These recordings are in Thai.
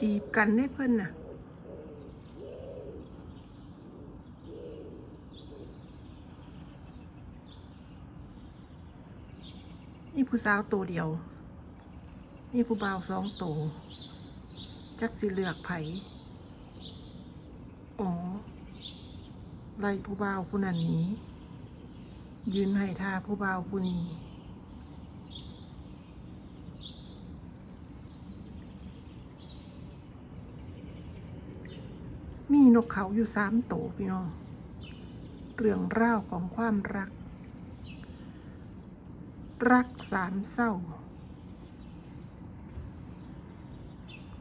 จีบกันได้เพิ่นน่ะ นี่ผู้สาวตัวเดียว นี่ผู้บ่าวสองตัวจักสิเลือกไผอ๋อไล่ผู้บ่าวผู้นั้นหนี้ ยืนให้ท่าผู้บ่าวผู้นี้ มีนกเขาอยู่สามตัวพี่น้อง เรื่องเล่าวของความรัก รักสามเศร้า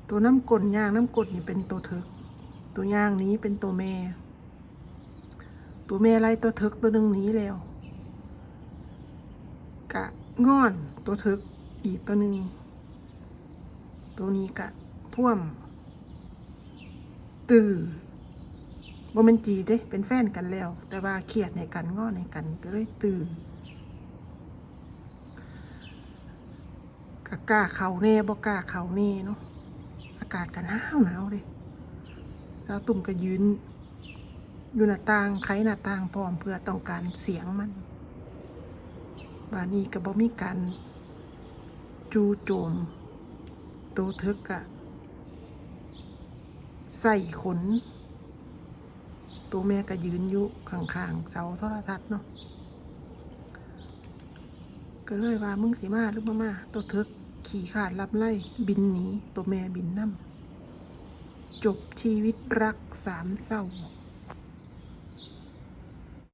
ตัวน้ำกลย่างน้ำกลนี่เป็นตัวเถิก ตัวย่างนี้เป็นตัวแม่ ตัวแม่ไล่ตัวเถิกตัวหนึ่งนี้แล้ว กะง่อนตัวเถิกอีกตัวหนึ่งตัวนี้กะท่วม ตื่อบ่แมันจีเด้ เป็นแฟนกันแล้ว แต่ว่าเครียดในกันง้อในกันก็เลยตื่นกะกล้าเขาแน่บ่กล้าเขาแน่เนาะอากาศกันหนาวหนาวเลยสาวตุ่มก็ยืน อยู่หน้าต่างไขหน้าต่างพร้อมเพื่อต้องการเสียงมันบานี้ก็บ่มีการจูโจมตัวเทึกกะ ใส่ขน ตัวแม่ก็ยืนอยู่ข้างๆเสาโทรทัศน์เนาะก็เลยว่ามึงสิมาหรือมามาตัวเทึกขี่ขาดลับไล่บินหนีตัวแม่บินน้ำจบชีวิตรักสามเศร้า